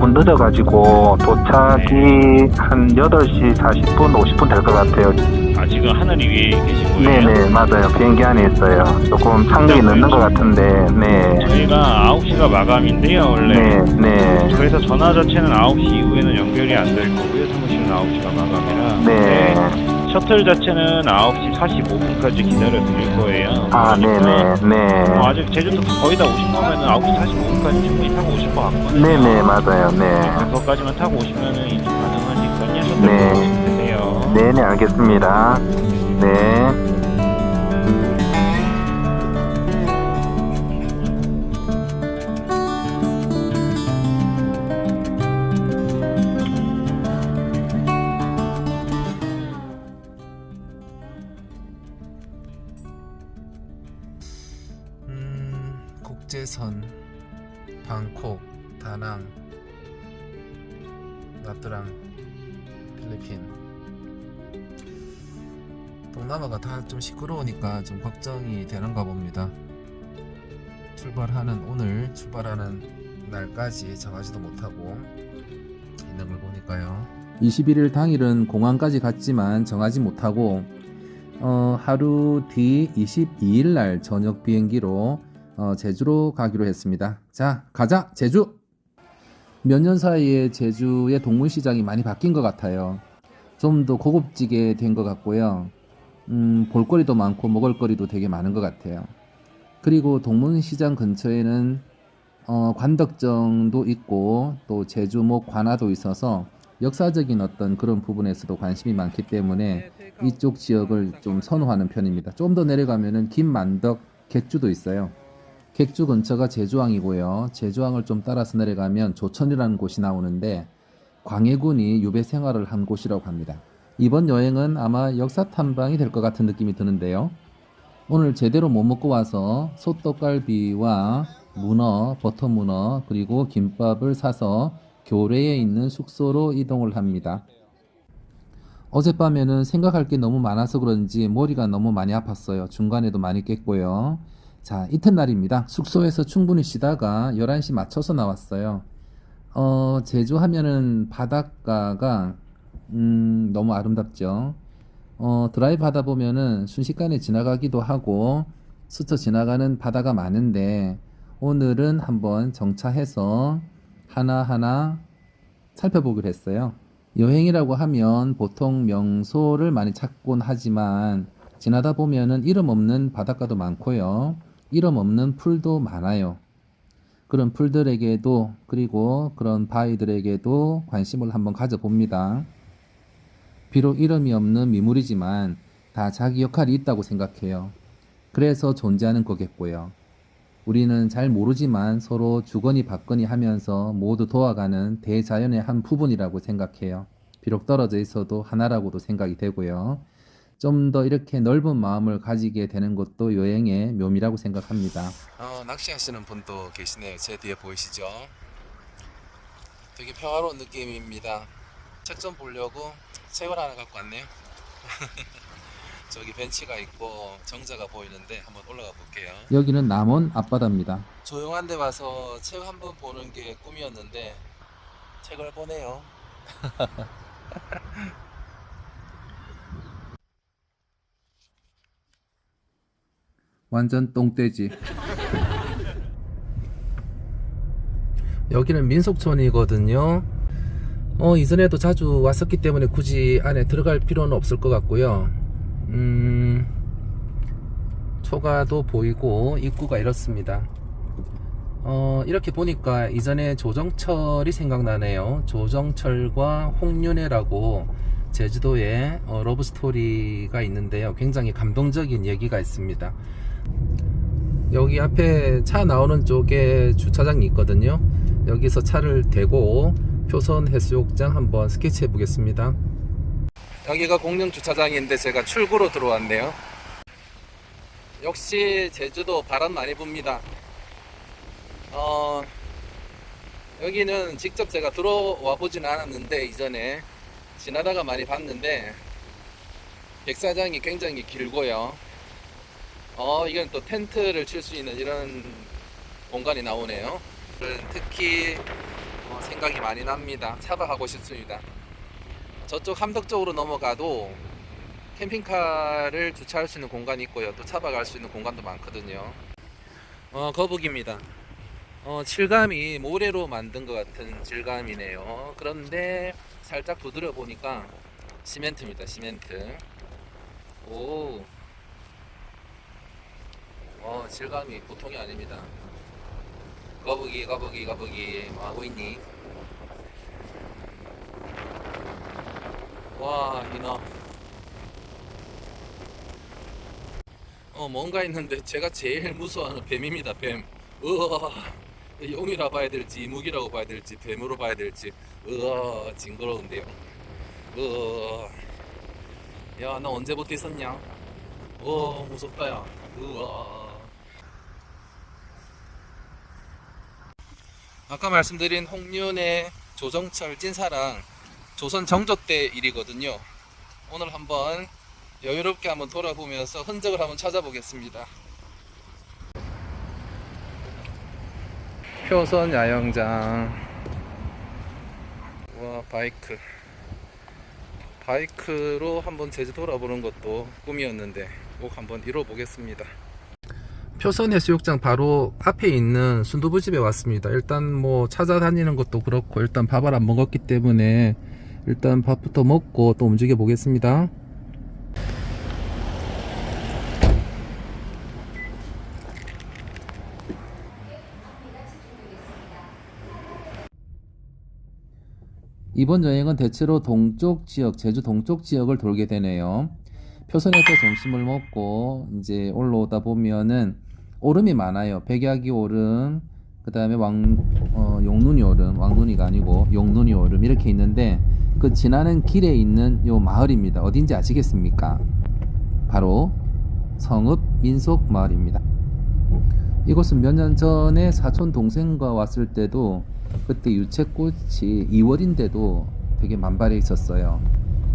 35분 늦어가지고 도착이 한 8시 40분, 50분 될 것 같아요. 아 지금 하늘 위에 계신 거예요? 네네, 맞아요. 비행기 안에 있어요. 조금 착륙이 늦는 것 같은데, 네. 저희가 9시가 마감인데요 원래 네, 네. 그래서 전화 자체는 9시 이후에는 연결이 안 될 거고요 사무실은 9시가 마감이라 네. 셔틀 자체는 9시 45분까지 기다려 드릴 거예요 아, 네네, 네. 어, 아직 제주도 거의 다 오신 거면은 9시 45분까지 충분히 타고 오실 것 같거든요 네네, 맞아요. 네. 그거까지만 타고 오시면은 이제 가능하니까요 셔틀 네. 타고 되세요 네네, 알겠습니다. 네. 동남아가 다 좀 시끄러우니까 좀 걱정이 되는가 봅니다. 출발하는 오늘 출발하는 날까지 정하지도 못하고 있는 걸 보니까요. 21일 당일은 공항까지 갔지만 정하지 못하고 어, 하루 뒤 22일 날 저녁 비행기로 어, 제주로 가기로 했습니다. 자, 가자, 제주! 몇 년 사이에 제주의 동물 시장이 많이 바뀐 것 같아요. 좀 더 고급지게 된 것 같고요. 음, 볼거리도 많고 먹을거리도 되게 많은 것 같아요. 그리고 동문시장 근처에는 어, 관덕정도 있고 또 제주목 관아도 있어서 역사적인 어떤 그런 부분에서도 관심이 많기 때문에 이쪽 지역을 좀 선호하는 편입니다. 좀 더 내려가면은 김만덕 객주도 있어요. 객주 근처가 제주항이고요. 제주항을 좀 따라서 내려가면 조천이라는 곳이 나오는데 광해군이 유배 생활을 한 곳이라고 합니다. 이번 여행은 아마 역사 탐방이 될 것 같은 느낌이 드는데요. 오늘 제대로 못 먹고 와서 소떡갈비와 문어, 버터 문어, 그리고 김밥을 사서 교래에 있는 숙소로 이동을 합니다. 어젯밤에는 생각할 게 너무 많아서 그런지 머리가 너무 많이 아팠어요. 중간에도 많이 깼고요. 자, 이튿날입니다. 숙소에서 충분히 쉬다가 11시 맞춰서 나왔어요. 어, 제주 하면은 바닷가가, 음, 너무 아름답죠. 어, 드라이브 하다 보면은 순식간에 지나가기도 하고 스쳐 지나가는 바다가 많은데 오늘은 한번 정차해서 하나하나 살펴보기로 했어요. 여행이라고 하면 보통 명소를 많이 찾곤 하지만 지나다 보면은 이름 없는 바닷가도 많고요. 이름 없는 풀도 많아요. 그런 풀들에게도 그리고 그런 바위들에게도 관심을 한번 가져봅니다. 비록 이름이 없는 미물이지만 다 자기 역할이 있다고 생각해요. 그래서 존재하는 거겠고요. 우리는 잘 모르지만 서로 주거니 받거니 하면서 모두 도와가는 대자연의 한 부분이라고 생각해요. 비록 떨어져 있어도 하나라고도 생각이 되고요. 좀 더 이렇게 넓은 마음을 가지게 되는 것도 여행의 묘미라고 생각합니다. 어, 낚시하시는 분도 계시네요. 제 뒤에 보이시죠? 되게 평화로운 느낌입니다. 책 좀 보려고 책을 하나 갖고 왔네요. 저기 벤치가 있고 정자가 보이는데 한번 올라가 볼게요. 여기는 남원 앞바다입니다. 조용한 데 와서 책 한 번 보는 게 꿈이었는데 책을 보네요. 완전 똥돼지. 여기는 민속촌이거든요. 어, 이전에도 자주 왔었기 때문에 굳이 안에 들어갈 필요는 없을 것 같고요. 음, 초가도 보이고 입구가 이렇습니다. 어, 이렇게 보니까 이전에 조정철이 생각나네요. 조정철과 홍윤혜라고 제주도에 어, 러브 스토리가 있는데요. 굉장히 감동적인 얘기가 있습니다. 여기 앞에 차 나오는 쪽에 주차장이 있거든요. 여기서 차를 대고 표선 해수욕장 한번 스케치해 보겠습니다. 여기가 공영 주차장인데 제가 출구로 들어왔네요. 역시 제주도 바람 많이 붑니다. 어, 여기는 직접 제가 들어와 보진 않았는데 이전에 지나다가 많이 봤는데 백사장이 굉장히 길고요. 어, 이건 또 텐트를 칠 수 있는 이런 공간이 나오네요. 특히 어, 생각이 많이 납니다. 차박하고 싶습니다. 저쪽 함덕 쪽으로 넘어가도 캠핑카를 주차할 수 있는 공간이 있고요. 또 차박할 수 있는 공간도 많거든요. 어, 거북입니다. 어, 질감이 모래로 만든 것 같은 질감이네요. 그런데 살짝 두드려 보니까 시멘트입니다. 시멘트. 오. 어, 질감이 보통이 아닙니다. 거북이, 거북이, 거북이. 뭐 하고 있니? 와, 이너. 어, 뭔가 있는데 제가 제일 무서워하는 뱀입니다, 뱀. 으아, 용이라 봐야 될지, 이무기라고 봐야 될지, 뱀으로 봐야 될지, 으아, 징그러운데요. 으아. 야, 나 언제부터 있었냐? 어, 무섭다, 야. 으아. 아까 말씀드린 홍윤의 조정철 찐사랑 조선 정조 때 일이거든요. 오늘 한번 여유롭게 한번 돌아보면서 흔적을 한번 찾아보겠습니다. 표선 야영장. 와 바이크. 바이크로 한번 제주 돌아보는 것도 꿈이었는데 꼭 한번 이뤄보겠습니다. 표선 해수욕장 바로 앞에 있는 순두부집에 왔습니다. 일단 뭐 찾아다니는 것도 그렇고 일단 밥을 안 먹었기 때문에 일단 밥부터 먹고 또 움직여 보겠습니다. 이번 여행은 대체로 동쪽 지역, 제주 동쪽 지역을 돌게 되네요. 표선에서 점심을 먹고 이제 올라오다 보면은 오름이 많아요. 백야기 오름, 그 다음에 왕, 어, 용눈이 오름, 왕눈이가 아니고 용눈이 오름 이렇게 있는데 그 지나는 길에 있는 요 마을입니다. 어딘지 아시겠습니까? 바로 성읍 민속 마을입니다. 이곳은 몇 년 전에 사촌 동생과 왔을 때도 그때 유채꽃이 2월인데도 되게 만발해 있었어요.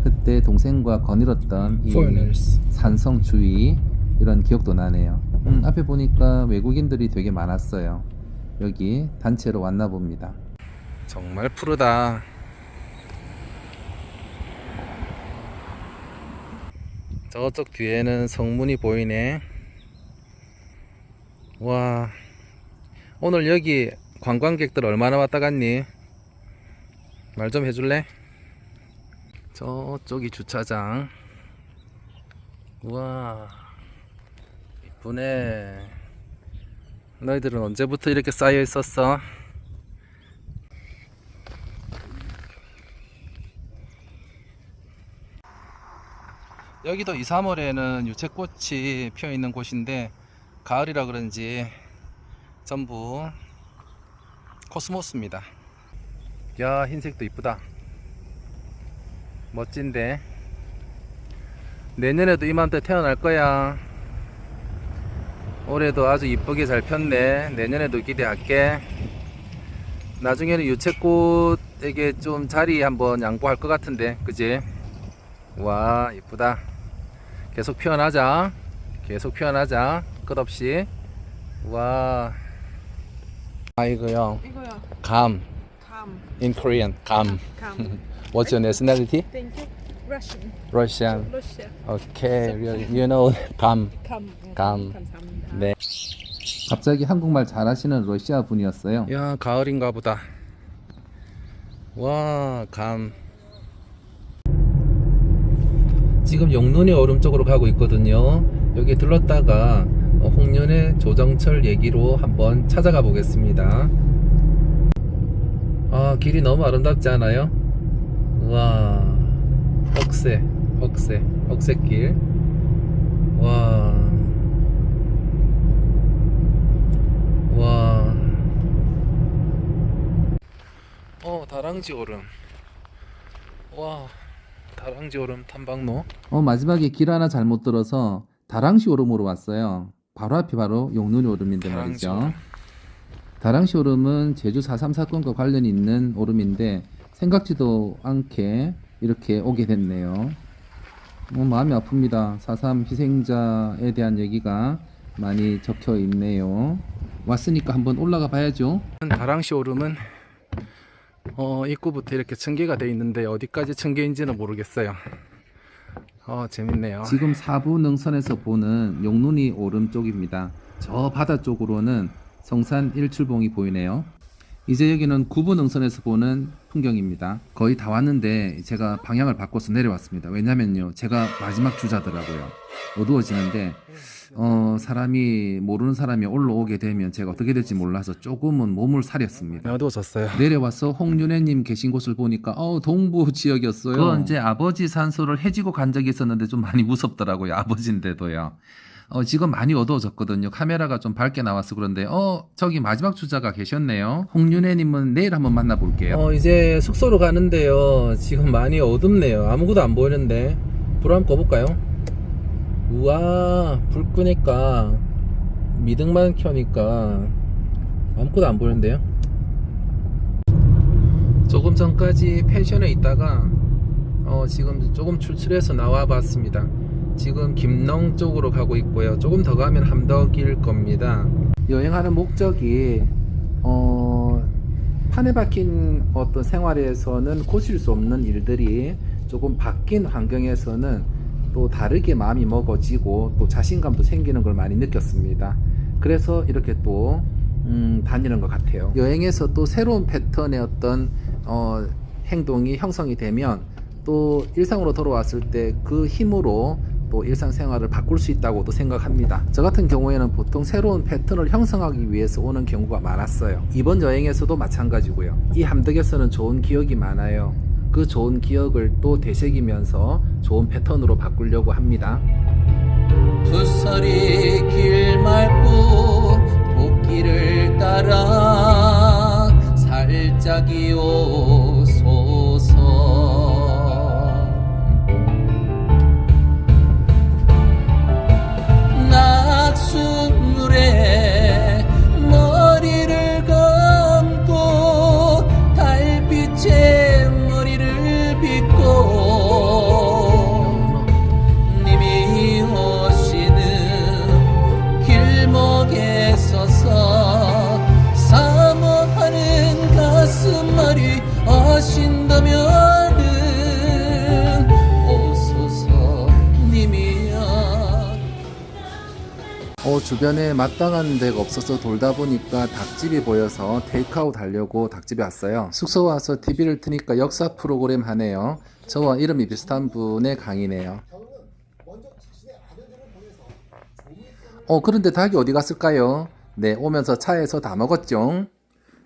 그때 동생과 거닐었던 이 산성 주위 이런 기억도 나네요. 음, 앞에 보니까 외국인들이 되게 많았어요. 여기 단체로 왔나 봅니다. 정말 푸르다. 저쪽 뒤에는 성문이 보이네. 와, 오늘 여기 관광객들 얼마나 왔다 갔니? 말 좀 해줄래? 저쪽이 주차장. 우와, 이쁘네. 너희들은 언제부터 이렇게 쌓여 있었어? 여기도 2, 3월에는 유채꽃이 피어 있는 곳인데 가을이라 그런지 전부 코스모스입니다. 야 흰색도 이쁘다. 멋진데 내년에도 이맘때 태어날 거야. 올해도 아주 이쁘게 잘 폈네. 내년에도 기대할게. 나중에는 유채꽃에게 좀 자리 한번 양보할 것 같은데, 그지? 와, 이쁘다. 계속 피어나자. 계속 피어나자. 끝없이. 와. 아이고요. 이거야. 감. Come, In Korean. 감. come. What's your nationality? Thank you. Russian. Russian. Russia. Okay. really, You know 감. Come. Come. 감사합니다. 네. 갑자기 한국말 잘하시는 러시아 분이었어요. 야, 가을인가 보다. 와, 감. 지금 용눈이 오름 쪽으로 가고 있거든요. 여기 들렀다가 어, 홍련의 조정철 얘기로 한번 찾아가 보겠습니다. 아, 길이 너무 아름답지 않아요? 와, 억새, 억새, 억새길. 와. 와. 어, 다랑지 오름. 와, 다랑지 오름 탐방로. 어, 마지막에 길 하나 잘못 들어서 다랑시 오름으로 왔어요. 바로 앞이 바로 용눈이 오름인데 다랑시 말이죠. 오름. 다랑시 오름은 제주 4.3 사건과 관련이 있는 오름인데 생각지도 않게 이렇게 오게 됐네요. 어, 마음이 아픕니다. 4.3 희생자에 대한 얘기가 많이 적혀 있네요. 왔으니까 한번 올라가 봐야죠. 다랑시 오름은 어, 입구부터 이렇게 층계가 돼 있는데 어디까지 층계인지는 모르겠어요. 어, 재밌네요. 지금 사부 능선에서 보는 용눈이 오름 쪽입니다. 저 바다 쪽으로는 성산 일출봉이 보이네요. 이제 여기는 구부 능선에서 보는 풍경입니다. 거의 다 왔는데 제가 방향을 바꿔서 내려왔습니다. 왜냐면요. 제가 마지막 주자더라고요. 어두워지는데 어, 사람이 모르는 사람이 올라오게 되면 제가 어떻게 될지 몰라서 조금은 몸을 사렸습니다. 어두워졌어요. 내려와서 홍윤혜님 계신 곳을 보니까 어 동부 지역이었어요. 그 이제 아버지 산소를 해지고 간 적이 있었는데 좀 많이 무섭더라고요. 아버지인데도요. 어, 지금 많이 어두워졌거든요. 카메라가 좀 밝게 나와서 그런데, 어, 저기 마지막 주자가 계셨네요. 홍윤혜님은 내일 한번 만나볼게요. 어, 이제 숙소로 가는데요. 지금 많이 어둡네요. 아무것도 안 보이는데. 불 한번 꺼볼까요? 우와, 불 끄니까, 미등만 켜니까, 아무것도 안 보이는데요. 조금 전까지 펜션에 있다가, 어, 지금 조금 출출해서 나와 봤습니다. 지금 김농 쪽으로 가고 있고요. 조금 더 가면 함덕일 겁니다. 여행하는 목적이 어, 판에 박힌 어떤 생활에서는 고칠 수 없는 일들이 조금 바뀐 환경에서는 또 다르게 마음이 먹어지고 또 자신감도 생기는 걸 많이 느꼈습니다. 그래서 이렇게 또 음, 다니는 것 같아요. 여행에서 또 새로운 패턴의 어떤 어, 행동이 형성이 되면 또 일상으로 돌아왔을 때 그 힘으로 또 일상생활을 바꿀 수 있다고도 생각합니다. 저 같은 경우에는 보통 새로운 패턴을 형성하기 위해서 오는 경우가 많았어요. 이번 여행에서도 마찬가지고요. 이 함덕에서는 좋은 기억이 많아요. 그 좋은 기억을 또 되새기면서 좋은 패턴으로 바꾸려고 합니다. 풋살이 길 말고 복길을 따라 살짝이 오 주변에 마땅한 데가 없어서 돌다 보니까 닭집이 보여서 테이크아웃 하려고 닭집에 왔어요. 숙소 와서 TV를 트니까 역사 프로그램 하네요. 저와 이름이 비슷한 분의 강의네요. 어, 그런데 닭이 어디 갔을까요? 네, 오면서 차에서 다 먹었죠.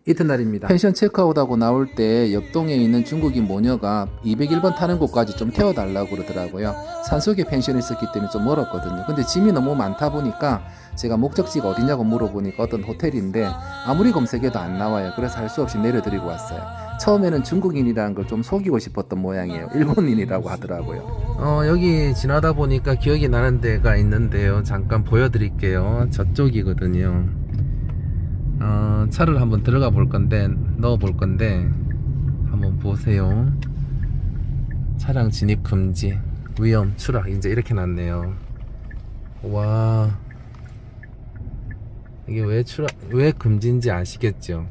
이튿날입니다. 펜션 체크아웃하고 나올 때 옆동에 있는 중국인 모녀가 201번 타는 곳까지 좀 태워달라고 그러더라고요. 산속에 펜션이 있었기 때문에 좀 멀었거든요. 근데 짐이 너무 많다 보니까 제가 목적지가 어디냐고 물어보니까 어떤 호텔인데 아무리 검색해도 안 나와요. 그래서 할 수 없이 내려드리고 왔어요. 처음에는 중국인이라는 걸 좀 속이고 싶었던 모양이에요. 일본인이라고 하더라고요. 어, 여기 지나다 보니까 기억이 나는 데가 있는데요. 잠깐 보여드릴게요. 저쪽이거든요. 어, 차를 한번 들어가 볼 건데 넣어 볼 건데 한번 보세요. 차량 진입 금지, 위험 추락 이제 이렇게 났네요. 와 이게 왜 추락 왜 금지인지 아시겠죠?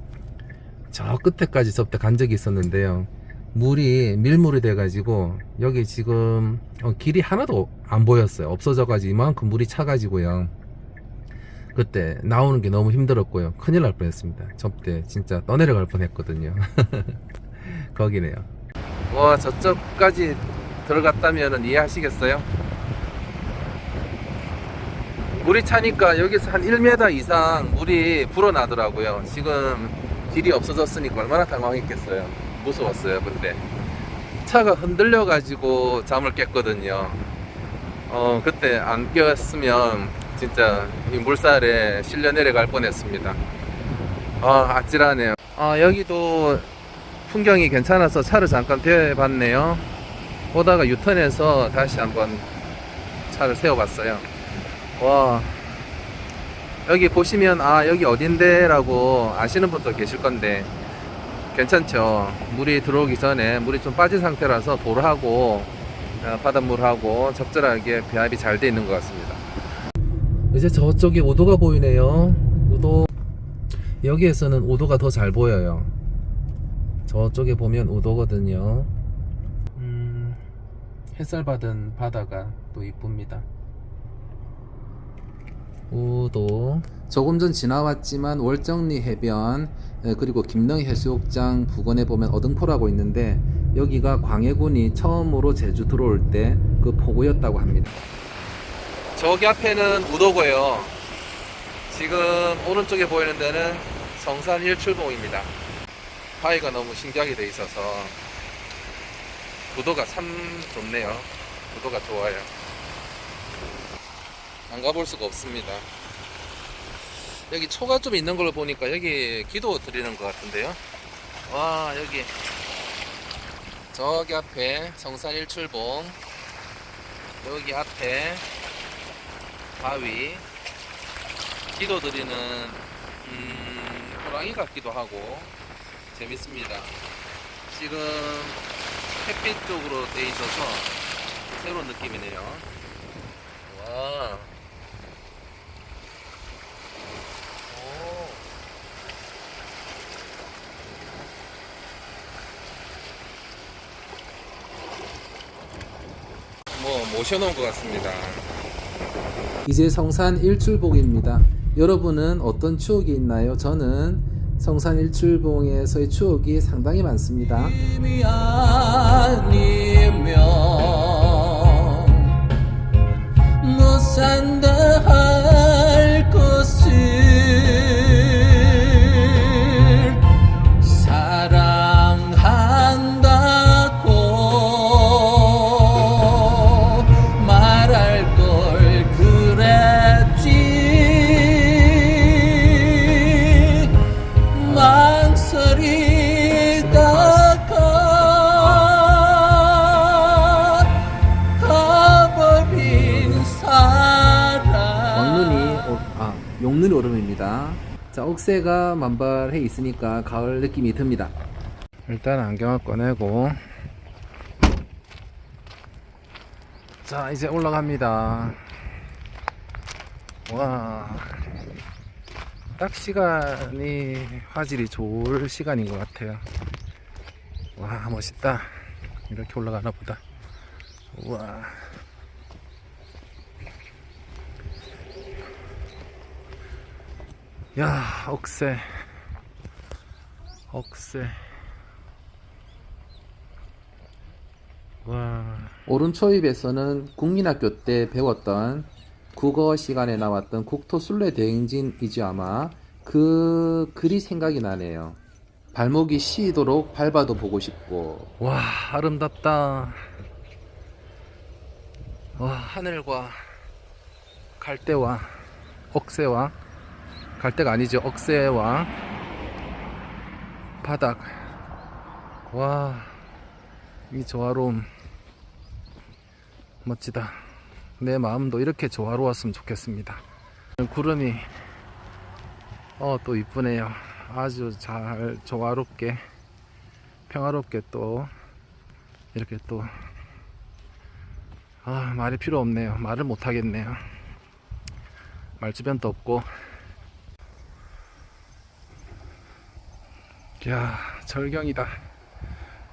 저 끝에까지 저때 간 적이 있었는데요. 물이 밀물이 돼가지고 여기 지금 어, 길이 하나도 안 보였어요. 없어져가지고 이만큼 물이 차가지고요. 그때 나오는 게 너무 힘들었고요. 큰일 날 뻔했습니다. 저때 진짜 떠내려갈 뻔했거든요. 거기네요. 와 저쪽까지 들어갔다면 이해하시겠어요? 물이 차니까 여기서 한 1m 이상 물이 불어나더라고요. 지금 길이 없어졌으니까 얼마나 당황했겠어요. 무서웠어요, 그때. 차가 흔들려 가지고 잠을 깼거든요. 어, 그때 안 꼈으면 진짜 이 물살에 실려 내려갈 뻔했습니다. 아, 아찔하네요. 아, 여기도 풍경이 괜찮아서 차를 잠깐 대봤네요. 오다가 유턴해서 다시 한번 차를 세워봤어요. 와, 여기 보시면 아 여기 어딘데라고 아시는 분도 계실 건데 괜찮죠 물이 들어오기 전에 물이 좀 빠진 상태라서 돌하고 어, 바닷물하고 적절하게 배합이 잘 돼 있는 것 같습니다 이제 저쪽에 우도가 보이네요 우도 여기에서는 우도가 더 잘 보여요. 저쪽에 보면 우도거든요. 음, 햇살 받은 바다가 또 이쁩니다. 우도 조금 전 지나왔지만 월정리 해변 에, 그리고 김능 해수욕장 부근에 보면 어등포라고 있는데 여기가 광해군이 처음으로 제주 들어올 때 그 포구였다고 합니다. 저기 앞에는 우도고요. 지금 오른쪽에 보이는 데는 성산 1출봉입니다. 바위가 너무 신기하게 돼 있어서 구도가 참 좋네요. 구도가 좋아요. 안 가볼 수가 없습니다. 여기 초가 좀 있는 걸로 보니까 여기 기도 드리는 것 같은데요. 와 여기 저기 앞에 성산 1출봉 여기 앞에 바위 기도 드리는 음, 호랑이 같기도 하고 재밌습니다. 지금 햇빛 쪽으로 돼 있어서 새로운 느낌이네요. 와. 오. 뭐 모셔놓은 것 같습니다. 이제 성산 일출봉입니다. 여러분은 어떤 추억이 있나요? 저는 성산 일출봉에서의 추억이 상당히 많습니다. 자 옥새가 만발해 있으니까 가을 느낌이 듭니다. 일단 안경을 꺼내고 자 이제 올라갑니다. 와. 딱 시간이 화질이 좋을 시간인 것 같아요. 와 멋있다. 이렇게 올라가나 보다. 우와. 야, 억새. 억새. 와. 오른초입에서는 국민학교 때 배웠던 국어 시간에 나왔던 국토 순례 대행진이지 아마 그 글이 생각이 나네요. 발목이 시도록 밟아도 보고 싶고. 와, 아름답다. 와, 하늘과 갈대와 억새와 갈대가 아니죠. 억새와 바닥. 와, 이 조화로움. 멋지다. 내 마음도 이렇게 조화로웠으면 좋겠습니다. 구름이, 어, 또 이쁘네요. 아주 잘, 조화롭게, 평화롭게 또, 이렇게 또, 아, 말이 필요 없네요. 말을 못 하겠네요. 말 주변도 없고, 이야 절경이다.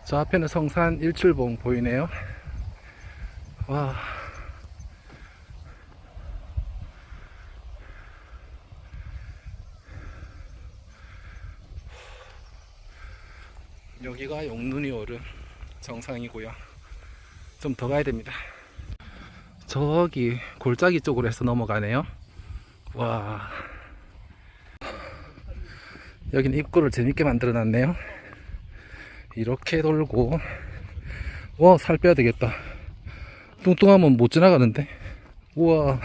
저 앞에는 성산 일출봉 보이네요. 와. 여기가 용눈이 오른 정상이고요. 좀 더 가야 됩니다. 저기 골짜기 쪽으로 해서 넘어가네요. 와 여기는 입구를 재밌게 만들어 놨네요. 이렇게 돌고. 와 살 빼야 되겠다. 뚱뚱하면 못 지나가는데? 우와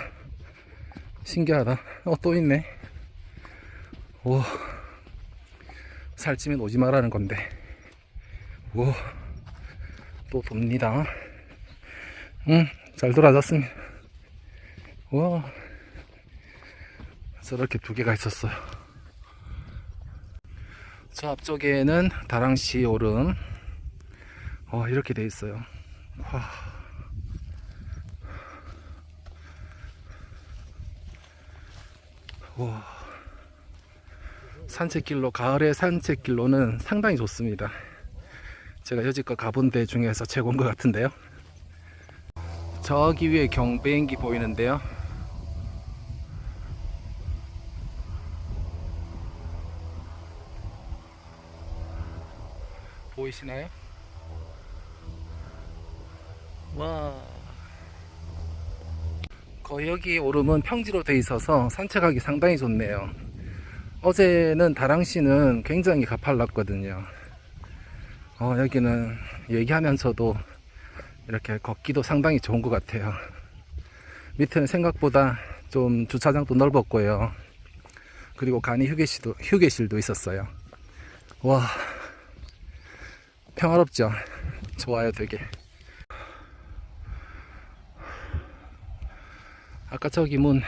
신기하다. 어 또 있네. 우와 살찌면 오지 말라는 건데. 우와 또 돕니다. 응잘 돌아졌습니다. 우와 저렇게 두 개가 있었어요 저 앞쪽에는 다랑시 오름 어, 이렇게 돼 있어요 와. 와. 산책길로 가을의 산책길로는 상당히 좋습니다. 제가 여지껏 가본 데 중에서 최고인 것 같은데요. 저기 위에 경비행기 보이는데요. 보이시나요? 와. 여기 오름은 평지로 돼 있어서 산책하기 상당히 좋네요. 어제는 다랑시는 굉장히 가팔랐거든요. 어, 여기는 얘기하면서도 이렇게 걷기도 상당히 좋은 것 같아요. 밑에는 생각보다 좀 주차장도 넓었고요. 그리고 간이 휴게실도, 휴게실도 있었어요. 와, 평화롭죠? 좋아요, 되게. 아까 저기 문,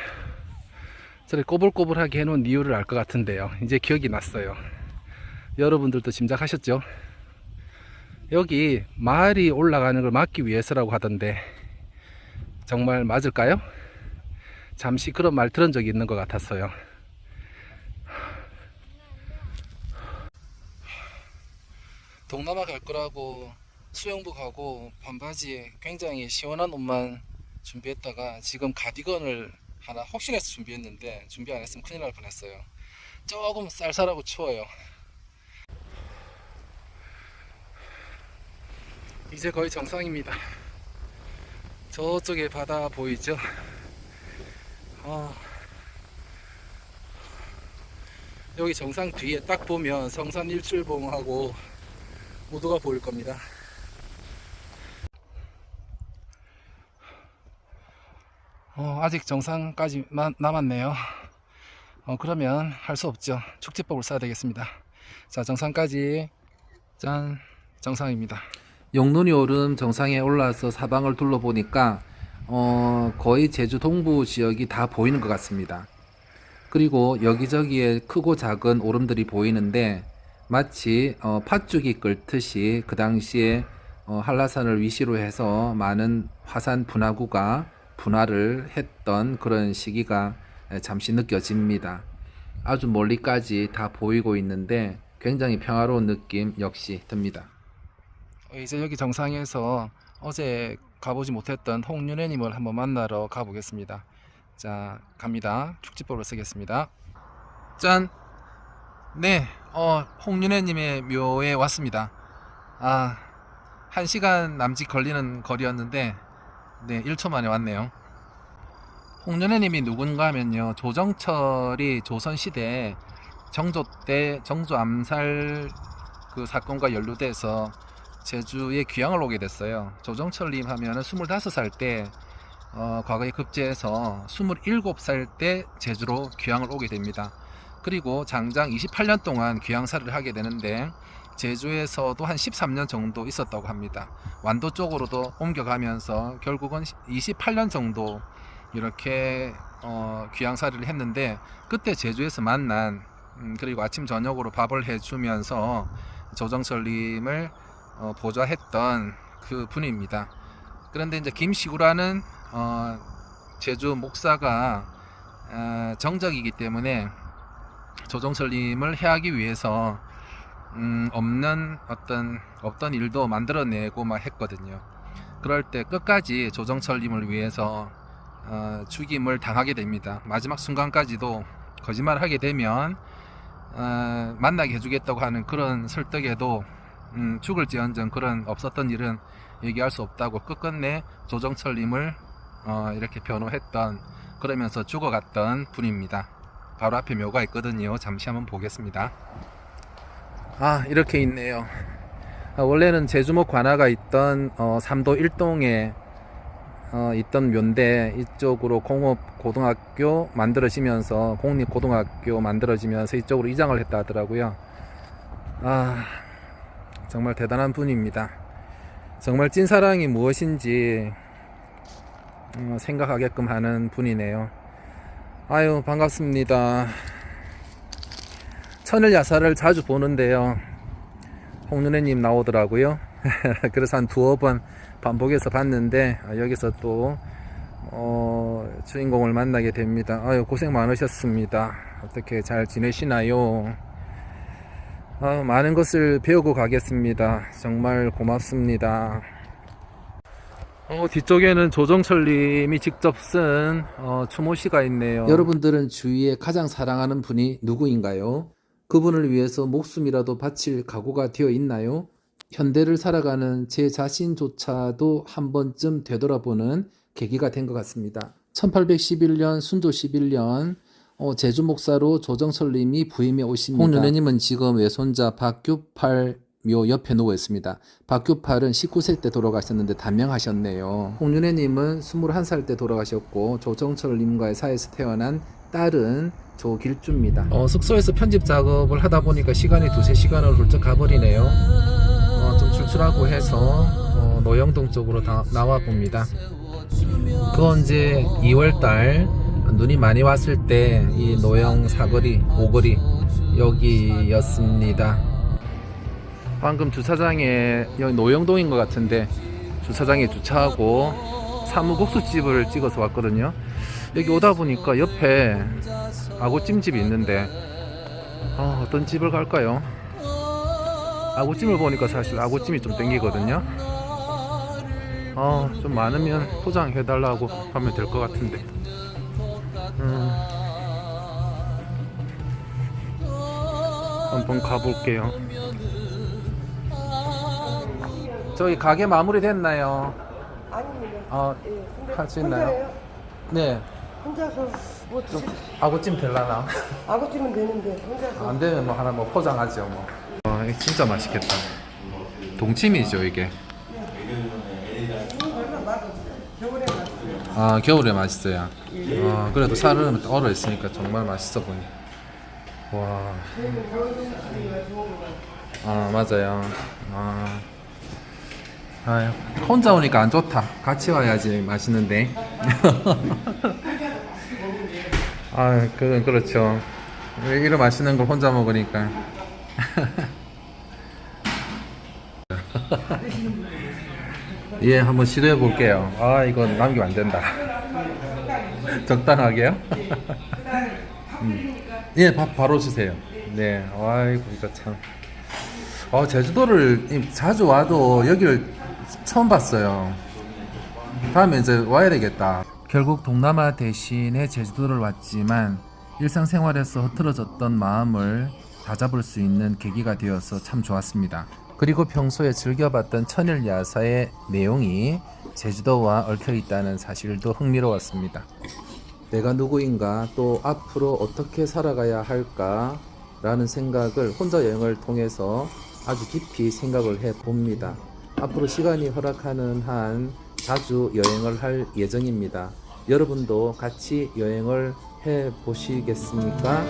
저를 꼬불꼬불하게 해놓은 이유를 알 것 같은데요. 이제 기억이 났어요. 여러분들도 짐작하셨죠? 여기 마을이 올라가는 걸 막기 위해서라고 하던데 정말 맞을까요? 잠시 그런 말 들은 적이 있는 것 같았어요. 동남아 갈 거라고 수영복 하고 반바지에 굉장히 시원한 옷만 준비했다가 지금 가디건을 하나 혹시나 해서 준비했는데 준비 안 했으면 큰일 날 뻔했어요. 조금 쌀쌀하고 추워요. 이제 거의 정상입니다. 저쪽에 바다 보이죠? 아, 여기 정상 뒤에 딱 보면 성산 일출봉하고 모두가 보일 겁니다. 어, 아직 정상까지 나- 남았네요. 어, 그러면 할 수 없죠. 축지법을 써야 되겠습니다. 자, 정상까지 짠 정상입니다. 용눈이 오름 정상에 올라와서 사방을 둘러보니까 어, 거의 제주 동부 지역이 다 보이는 것 같습니다. 그리고 여기저기에 크고 작은 오름들이 보이는데 마치 어, 팥죽이 끓듯이 그 당시에 어, 한라산을 위시로 해서 많은 화산 분화구가 분화를 했던 그런 시기가 잠시 느껴집니다. 아주 멀리까지 다 보이고 있는데 굉장히 평화로운 느낌 역시 듭니다. 어, 이제 여기 정상에서 어제 가보지 못했던 홍윤혜님을 한번 만나러 가보겠습니다. 자, 갑니다. 축지법을 쓰겠습니다. 짠! 네, 어, 홍윤혜님의 묘에 왔습니다. 아, 한 시간 남짓 걸리는 거리였는데, 네, 1초 만에 왔네요. 홍윤혜님이 누군가 하면요, 조정철이 조선시대 정조 때 정조 암살 그 사건과 연루돼서 제주에 귀향을 오게 됐어요. 조정철님 하면은 25살 때 어, 과거에 급제해서 27살 때 제주로 귀향을 오게 됩니다. 그리고 장장 28년 동안 귀향살이를 하게 되는데 제주에서도 한 13년 정도 있었다고 합니다. 완도 쪽으로도 옮겨가면서 결국은 28년 정도 이렇게 어, 귀향살이를 했는데 그때 제주에서 만난 음, 그리고 아침 저녁으로 밥을 해주면서 조정철님을 어, 보좌했던 그 분입니다. 그런데 이제 김시구라는 어, 제주 목사가 어, 정적이기 때문에 조정철님을 해하기 위해서 음, 없는 어떤 없던 일도 만들어내고 막 했거든요. 그럴 때 끝까지 조정철님을 위해서 어, 죽임을 당하게 됩니다. 마지막 순간까지도 거짓말을 하게 되면 어, 만나게 해주겠다고 하는 그런 설득에도 음, 죽을지언정 그런 없었던 일은 얘기할 수 없다고 끝끝내 조정철님을 어, 이렇게 변호했던 그러면서 죽어갔던 분입니다. 바로 앞에 묘가 있거든요. 잠시 한번 보겠습니다. 아 이렇게 있네요. 아, 원래는 제주목 관아가 있던 어, 삼도 일동에 어, 있던 묘인데 이쪽으로 공업 고등학교 만들어지면서 공립 고등학교 만들어지면서 이쪽으로 이장을 했다 하더라고요. 아 정말 대단한 분입니다. 정말 찐사랑이 무엇인지 어, 생각하게끔 하는 분이네요. 아유 반갑습니다. 천일 야사를 자주 보는데요. 홍윤혜님 나오더라고요. 그래서 한 두어 번 반복해서 봤는데 아, 여기서 또 어, 주인공을 만나게 됩니다. 아유 고생 많으셨습니다. 어떻게 잘 지내시나요? 아, 많은 것을 배우고 가겠습니다. 정말 고맙습니다. 어, 뒤쪽에는 조정철님이 직접 쓴 어, 추모시가 있네요. 여러분들은 주위에 가장 사랑하는 분이 누구인가요? 그분을 위해서 목숨이라도 바칠 각오가 되어 있나요? 현대를 살아가는 제 자신조차도 한 번쯤 되돌아보는 계기가 된 것 같습니다. 1811년 순조 11년 어, 제주 목사로 조정철님이 부임해 오십니다. 홍윤회님은 지금 외손자 박규팔 묘 옆에 누워 있습니다. 박규팔은 19세 때 돌아가셨는데 단명하셨네요. 홍윤회님은 21살 때 돌아가셨고 조정철님과의 사이에서 태어난 딸은 조길주입니다. 어, 숙소에서 편집 작업을 하다 보니까 시간이 두세 시간을 훌쩍 가버리네요. 어, 좀 출출하고 해서 어, 노영동 쪽으로 다, 나와 봅니다. 그건 이제 2월달 눈이 많이 왔을 때 이 노영 사거리 오거리 여기였습니다. 방금 주차장에 여기 노영동인 것 같은데 주차장에 주차하고 사무국수집을 찍어서 왔거든요. 여기 오다 보니까 옆에 아구찜집이 있는데 아, 어떤 집을 갈까요? 아구찜을 보니까 사실 아구찜이 좀 땡기거든요. 어, 좀 많으면 포장해달라고 하면 될 것 같은데. 음, 한번 가볼게요. 저기 가게 마무리 됐나요? 아닙니다. 어, 예, 근데 할수 있나요? 혼자예요? 네. 혼자서 뭐 좀 드실 아구찜 될라나? 아구찜은 되는데 혼자서 안 되면 뭐 하나 뭐 포장하죠 뭐. 와, 이거 진짜 맛있겠다. 동치미죠 이게. 겨울에 갔어요. 아 겨울에 맛있어요. 아 그래도 살은 얼어 있으니까 정말 맛있어 보니. 와. 아 맞아요. 아. 아 혼자 오니까 안 좋다. 같이 와야지 맛있는데. 아 그건 그렇죠. 왜 이런 맛있는 걸 혼자 먹으니까. 예, 한번 시도해 볼게요. 아, 이건 남기면 안 된다. 적당하게요? 음. 예, 밥 바로 주세요. 네, 아이고, 이거 참. 어, 제주도를 이- 자주 와도 여기를 처음 봤어요. 다음에 이제 와야 되겠다. 결국 동남아 대신에 제주도를 왔지만 일상생활에서 흐트러졌던 마음을 다잡을 수 있는 계기가 되어서 참 좋았습니다. 그리고 평소에 즐겨봤던 천일 야사의 내용이 제주도와 얽혀 있다는 사실도 흥미로웠습니다. 내가 누구인가 또 앞으로 어떻게 살아가야 할까 라는 생각을 혼자 여행을 통해서 아주 깊이 생각을 해 봅니다. 앞으로 시간이 허락하는 한 자주 여행을 할 예정입니다. 여러분도 같이 여행을 해 보시겠습니까?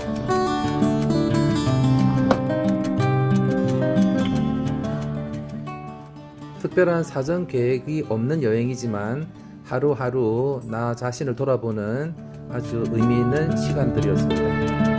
특별한 사전 계획이 없는 여행이지만 하루하루 나 자신을 돌아보는 아주 의미 있는 시간들이었습니다.